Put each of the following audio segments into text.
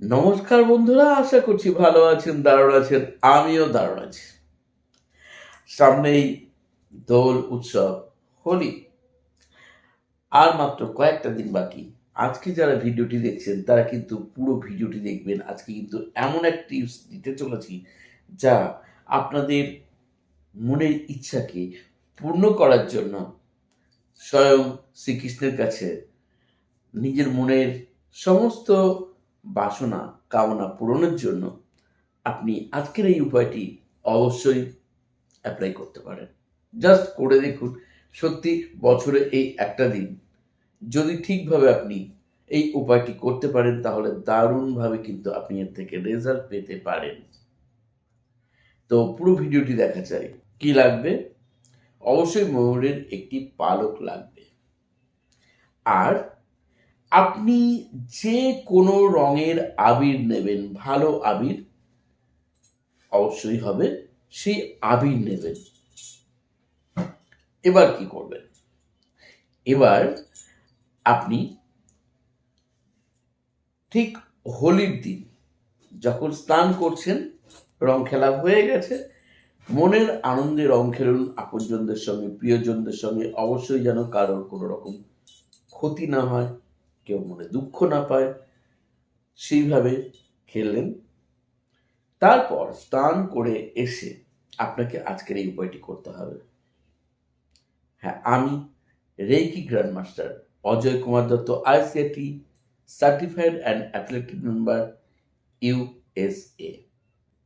নমস্কার বন্ধুরা, আশা করছি ভালো আছেন, দারুণ আছেন, আমিও দারুণ আছি। সামনেই দোল উৎসব, হোলি। আর মাত্র কয়েকটা দিন বাকি। আজকে যারা ভিডিওটি দেখছেন, তারা কিন্তু পুরো ভিডিওটি দেখবেন। আজকে কিন্তু এমন এক টিপস দিতে চলেছি, যা আপনাদের মনের ইচ্ছাকে পূর্ণ করার জন্য স্বয়ং শ্রীকৃষ্ণের কাছে নিজের মনের সমস্ত বাসনা, কামনা পূরণের জন্য আপনি আজকের এই উপায়টি অবশ্যই অ্যাপ্লাই করতে পারেন। জাস্ট করে দেখুন, সত্যি বছরে এই একটা দিন। যদি ঠিকভাবে আপনি এই উপায়টি করতে পারেন, তাহলে দারুণভাবে কিন্তু আপনি এর থেকে রেজাল্ট পেতে পারেন। তো পুরো ভিডিওটি দেখা চাই কি লাগবে? অবশ্যই ময়ূরের একটি পালক লাগবে। আর আপনি যে কোনো রঙের আবির নেবেন, ভালো আবির অবশ্যই হবে, সেই আবির নেবেন। এবার কি করবেন? এবার আপনি ঠিক হোলির দিন যখন স্নান করছেন, রং খেলা হয়ে গেছে মনের আনন্দে রং খেলুন, আপনজনদের সঙ্গে, প্রিয়জনদের সঙ্গে। অবশ্যই যেন কারোর কোনো রকম ক্ষতি না হয়, কেউ মনে দুঃখ না পায়, সেইভাবে খেললেন। তারপর স্নান করে এসে আপনাকে আজকের এই উপায়টি করতে হবে। হ্যাঁ আমি reiki grand master Ajay Kumar Dutta, ICIT certified and athletic member USA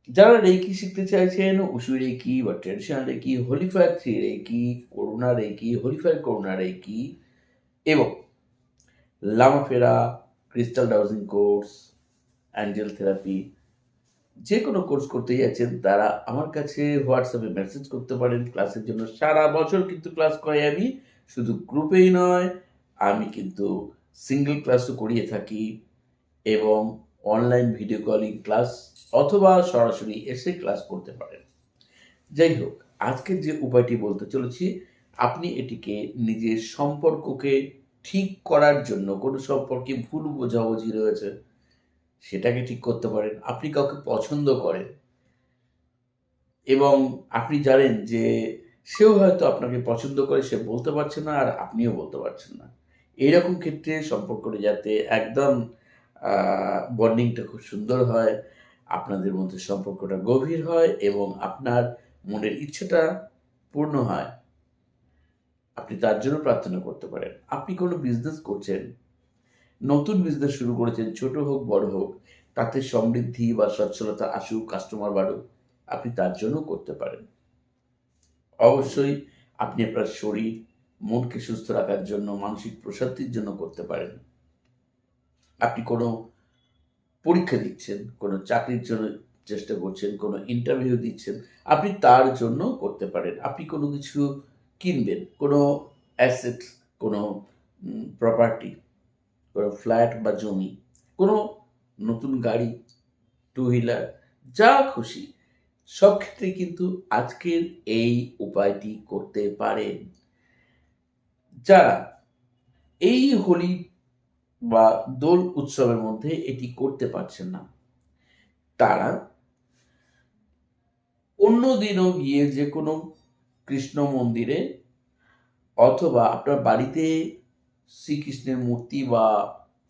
যারা রেকি শিখতে চাইছেন উসু রেকি বা traditional reiki holy fire three reiki Karuna reiki holy fire Karuna reiki এবং Lama Fera crystal dowsing course angel therapy যে কোনো course করতে যাচ্ছেন, তারা আমার কাছে হোয়াটসঅ্যাপে মেসেজ করতে পারেন। ক্লাসের জন্য সারা বছর কিন্তু ক্লাস করাই আমি। শুধু গ্রুপেই নয়, আমি কিন্তু সিঙ্গেল ক্লাসও করিয়ে থাকি এবং অনলাইন ভিডিও কলিং ক্লাস অথবা সরাসরি এসে ক্লাস করতে পারেন। যাই হোক, আজকের যে উপায়টি বলতে চলেছি, আপনি এটিকে নিজের সম্পর্ককে ঠিক করার জন্য কোনো সম্পর্কে ভুল বোঝাবুঝি রয়েছে, সেটাকে ঠিক করতে পারেন। আপনি কাউকে পছন্দ করেন এবং আপনি জানেন যে সেও হয়তো আপনাকে পছন্দ করে, সে বলতে পারছে না আর আপনিও বলতে পারছেন না। এইরকম ক্ষেত্রে সম্পর্কটা যাতে একদম বন্ডিংটা খুব সুন্দর হয়, আপনাদের মধ্যে সম্পর্কটা গভীর হয় এবং আপনার মনের ইচ্ছাটা পূর্ণ হয়। আপনি তার জন্য প্রার্থনা করতে পারেন। আপনি কোনো বিজনেস করছেন, নতুন বিজনেস শুরু করেছেন, ছোট হোক, বড় হোক, তাতে সমৃদ্ধি বা সচ্ছলতা আসুক কাস্টমার বাড়ুক, আপনি তার জন্য করতে পারেন। অবশ্যই আপনি আপনার শরীর, মনকে সুস্থ রাখার জন্য, মানসিক প্রশান্তির জন্য করতে পারেন। আপনি কোনো পরীক্ষা দিচ্ছেন, কোনো চাকরির জন্য চেষ্টা করছেন, কোনো ইন্টারভিউ দিচ্ছেন, আপনি তার জন্য করতে পারেন। আপনি কোনো কিছু কিনবেন, কোনো অ্যাসেট কোনো প্রপার্টি কোনো ফ্ল্যাট বা জমি, কোনো নতুন গাড়ি টু হুইলার যা খুশি, সব ক্ষেত্রে কিন্তু আজকের এই উপায়টি করতে পারেন। যারা এই হোলি বা দোল উৎসবের মধ্যে এটি করতে পারছেন না। তারা অন্যদিনও গিয়ে যে কোনো কৃষ্ণ মন্দিরে অথবা আপনার বাড়িতে শ্রীকৃষ্ণের মূর্তি বা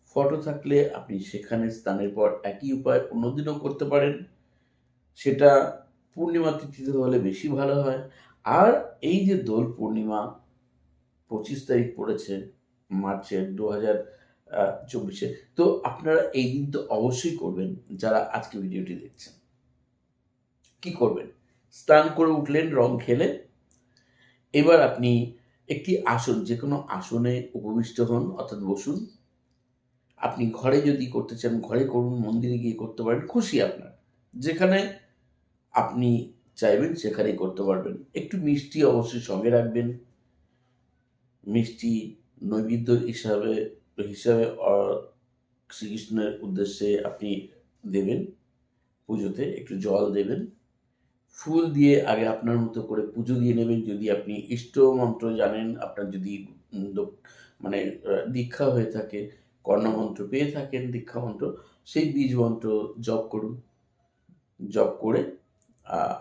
ফটো থাকলে আপনি সেখানে স্নানের পর একই উপায় অন্যদিনও করতে পারেন। সেটা পূর্ণিমা তিথিতে হলে বেশি ভালো হয়। আর এই যে দোল পূর্ণিমা পঁচিশ তারিখ পড়েছে, মার্চের দু হাজার চব্বিশে। তো আপনারা এই দিন তো অবশ্যই করবেন যারা আজকে ভিডিওটি দেখছেন। কি করবেন? স্নান করে উঠলেন, রং খেলে এবার আপনি একটি আসন যে কোনো আসনে উপবিষ্ট হন, অর্থাৎ বসুন। আপনি ঘরে যদি করতে চান, ঘরে করুন, মন্দিরে গিয়ে করতে পারেন, খুশি আপনার। যেখানে আপনি চাইবেন, সেখানেই করতে পারবেন। একটু মিষ্টি অবশ্যই সঙ্গে রাখবেন। মিষ্টি নৈবেদ্য হিসাবে হিসাবে শ্রীকৃষ্ণের উদ্দেশ্যে আপনি দেবেন পুজোতে, একটু জল দেবেন। ফুল দিয়ে আগে আপনার মতো করে পুজো দিয়ে নেবেন যদি আপনি ইষ্ট মন্ত্র জানেন, আপনার যদি মানে দীক্ষা হয়ে থাকে, কর্ণমন্ত্র পেয়ে থাকেন, দীক্ষা মন্ত্র, সেই বীজ মন্ত্র জপ করুন। জপ করে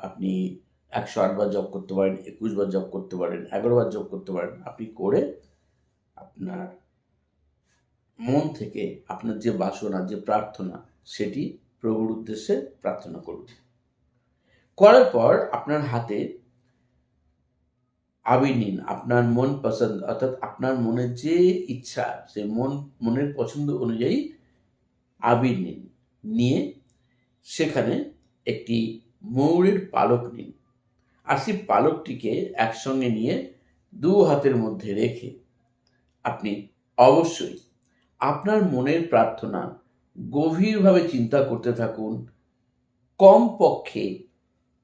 আপনি একশো আটবার জপ করতে পারেন, একুশ বার জপ করতে পারেন, এগারো বার জপ করতে পারেন। আপনি করে আপনার মন থেকে আপনার যে বাসনা, যে প্রার্থনা, সেটি প্রভুর উদ্দেশ্যে প্রার্থনা করুন। করার পর আপনার হাতে আবির নিন আপনার মন পছন্দ, অর্থাৎ আপনার মনের যে ইচ্ছা সে মন, মনের পছন্দ অনুযায়ী আবির নিন নিয়ে সেখানে একটি ময়ূরের পালক নিন। আর সেই পালকটিকে একসঙ্গে নিয়ে দু হাতের মধ্যে রেখে আপনি অবশ্যই আপনার মনের প্রার্থনা গভীরভাবে চিন্তা করতে থাকুন। কমপক্ষে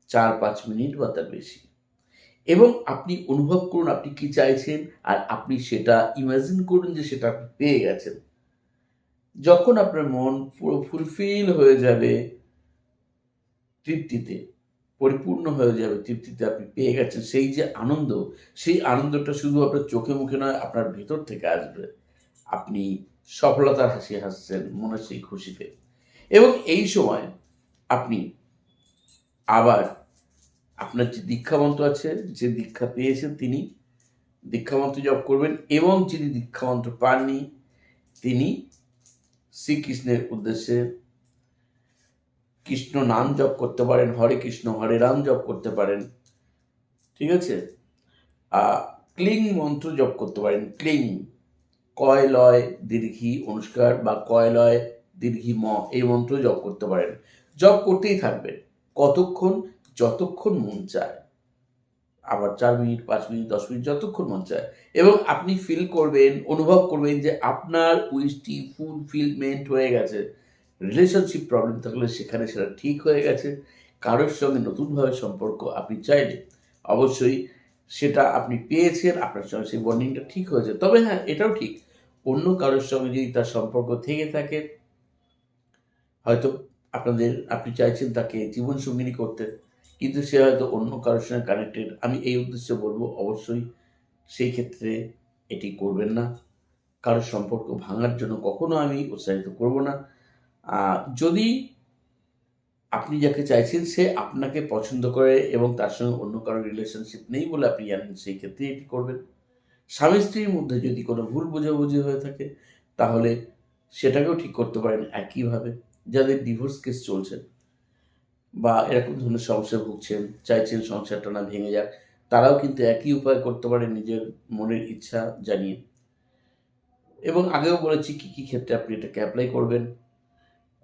চার পাঁচ মিনিট বা তার বেশি। এবং আপনি অনুভব করুন আপনি কি চাইছেন আর আপনি সেটা ইমাজিন করুন যে সেটা আপনি পেয়ে গেছেন। যখন আপনার মন পুরো ফুলফিল হয়ে যাবে তৃপ্তিতে, পরিপূর্ণ হয়ে যাবে তৃপ্তিতে আপনি পেয়ে গেছেন, সেই যে আনন্দ, সেই আনন্দটা শুধু আপনার চোখে মুখে নয়, আপনার ভেতর থেকে আসবে। আপনি সফলতার হাসি হাসছেন মনের সেই খুশিতে এবং এই সময় আপনি আবার আপনার যে দীক্ষামন্ত্র আছে, যে দীক্ষা পেয়েছেন তিনি দীক্ষামন্ত্র জপ করবেন এবং যিনি দীক্ষামন্ত্র পাননি, তিনি শ্রীকৃষ্ণের উদ্দেশ্যে কৃষ্ণ নাম জপ করতে পারেন, হরে কৃষ্ণ, হরে রাম জপ করতে পারেন। ঠিক আছে? ক্লিং মন্ত্র জপ করতে পারেন, ক্লিং। কয় লয় দীর্ঘি অনুষ্কার বা কয় লয় দীর্ঘি ম এই মন্ত্র জপ করতে পারেন। জপ করতেই থাকবেন। কতক্ষণ? যতক্ষণ মন চায়। আবার চার মিনিট, পাঁচ মিনিট, দশ মিনিট, যতক্ষণ মন চায়। এবং আপনি ফিল করবেন, অনুভব করবেন যে আপনার উইশটি ফুলফিলমেন্ট হয়ে গেছে। রিলেশনশিপ প্রবলেম থাকলে সেখানে সেটা ঠিক হয়ে গেছে। কারোর সঙ্গে নতুনভাবে সম্পর্ক আপনি চাইলে। অবশ্যই সেটা আপনি পেয়েছেন, আপনার সঙ্গে সেই বন্ডিংটা ঠিক হয়েছে। তবে হ্যাঁ এটাও ঠিক। অন্য কারোর সঙ্গে যদি তার সম্পর্ক থেকে থাকে, হয়তো আপনাদের, আপনি চাইছেন তাকে জীবন সঙ্গিনী করতে, কিন্তু সে হয়তো অন্য কারোর সঙ্গে কানেক্টেড আমি এই উদ্দেশ্যে বলব, অবশ্যই সেই ক্ষেত্রে এটি করবেন না। কারোর সম্পর্ক ভাঙার জন্য কখনো আমি উৎসাহিত করব না। যদি আপনি যাকে চাইছেন, সে আপনাকে পছন্দ করে এবং তার সঙ্গে অন্য কারোর রিলেশনশিপ নেই বলে আপনি জানেন, সেই ক্ষেত্রে এটি করবেন। স্বামী স্ত্রীর মধ্যে যদি কোনো ভুল বোঝাবুঝি হয়ে থাকে, তাহলে সেটাকেও ঠিক করতে পারেন একইভাবে। যাদের ডিভোর্স কেস চলছে বা এরকম ধরনের সমস্যা ভুগছেন, চাইছেন সংসারটা না ভেঙে যাক, তারাও কিন্তু একই উপায় করতে পারে নিজের মনের ইচ্ছা জানিয়ে। এবং আগেও বলেছি কি কি ক্ষেত্রে আপনি এটাকে অ্যাপ্লাই করবেন।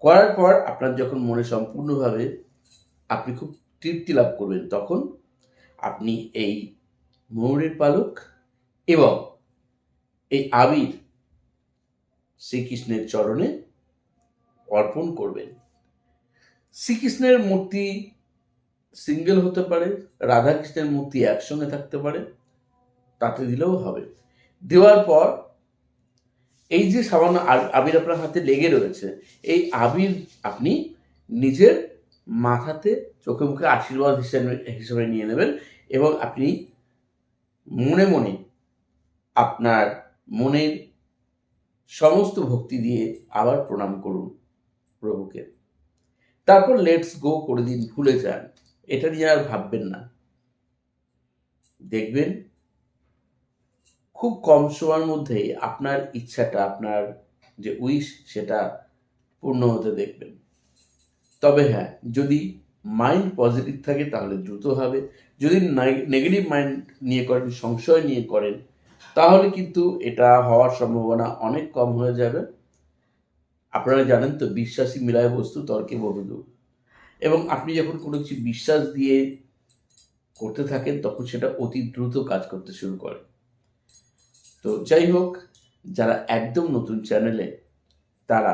করার পর আপনার যখন মনে সম্পূর্ণভাবে আপনি খুব তৃপ্তি লাভ করবেন, তখন আপনি এই ময়ূরের পালক এবং এই আবির শ্রীকৃষ্ণের চরণে অর্পণ করবেন। শ্রীকৃষ্ণের মূর্তি সিঙ্গেল হতে পারে, রাধাকৃষ্ণের মূর্তি একসঙ্গে থাকতে পারে, তাতে দিলেও হবে। দেওয়ার পর এই যে সামান্য আবির আপনার হাতে লেগে রয়েছে, এই আবির আপনি নিজের মাথাতে চোখে মুখে আশীর্বাদ হিসেবে হিসেবে নিয়ে নেবেন এবং আপনি মনে মনে আপনার মনের সমস্ত ভক্তি দিয়ে আবার প্রণাম করুন প্রভুকে। তারপর লেটস গো করে দিন, ভুলে যান। এটা নিয়ে আর ভাববেন না। দেখবেন খুব কম সময়ের মধ্যেই আপনার ইচ্ছাটা, আপনার যে উইশ সেটা পূর্ণ হতে দেখবেন। তবে হ্যাঁ যদি মাইন্ড পজিটিভ থাকে তাহলে দ্রুত হবে। যদি নেগেটিভ মাইন্ড নিয়ে করেন, সংশয় নিয়ে করেন তাহলে কিন্তু এটা হওয়ার সম্ভাবনা অনেক কম হয়ে যাবে। আপনারা জানেন তো, বিশ্বাসী মিলায় বস্তু তর্কে বহুদূর এবং আপনি যখন কোনো কিছু বিশ্বাস দিয়ে করতে থাকেন, তখন সেটা অতি দ্রুত কাজ করতে শুরু করে। তো যাই হোক, যারা একদম নতুন চ্যানেলে তারা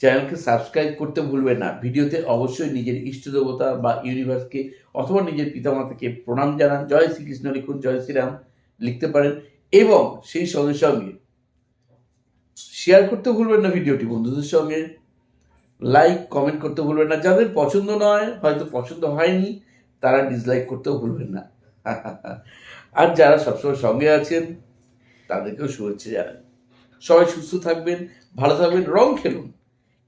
চ্যানেলকে সাবস্ক্রাইব করতে ভুলবেন না। ভিডিওতে অবশ্যই নিজের ইষ্ট দেবতা বা ইউনিভার্সকে অথবা নিজের পিতামাতাকে প্রণাম জানান। জয় শ্রীকৃষ্ণ লিখুন, জয় শ্রীরাম লিখতে পারেন। এবং সেই সঙ্গে সঙ্গে শেয়ার করতে ভুলবেন না ভিডিওটি বন্ধুদের সঙ্গে। লাইক কমেন্ট করতে ভুলবেন না। যাদের পছন্দ নয়, হয়তো পছন্দ হয়নি, তারা ডিসলাইক করতেও ভুলবেন না। আর যারা সবসময় সঙ্গে আছেন, তাদেরকেও শুভেচ্ছা জানাই। সবাই সুস্থ থাকবেন, ভালো থাকবেন, রং খেলুন।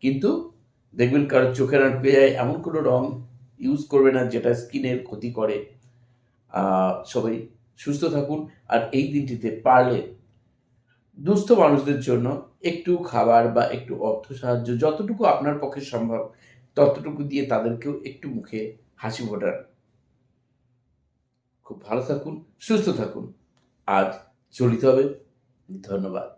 কিন্তু দেখবেন কারোর চোখে ঢুকে যায়, এমন কোনো রং ইউজ করবে না, যেটা স্কিনের ক্ষতি করে। সবাই সুস্থ থাকুন আর এই দিনটিতে পারলে দুস্থ মানুষদের জন্য একটু খাবার বা একটু অর্থ সাহায্য যতটুকু আপনার পক্ষে সম্ভব, ততটুকু দিয়ে তাদেরকেও একটু মুখে হাসি ফোটান। খুব ভালো থাকুন, সুস্থ থাকুন। আজ চলিত হবে। ধন্যবাদ।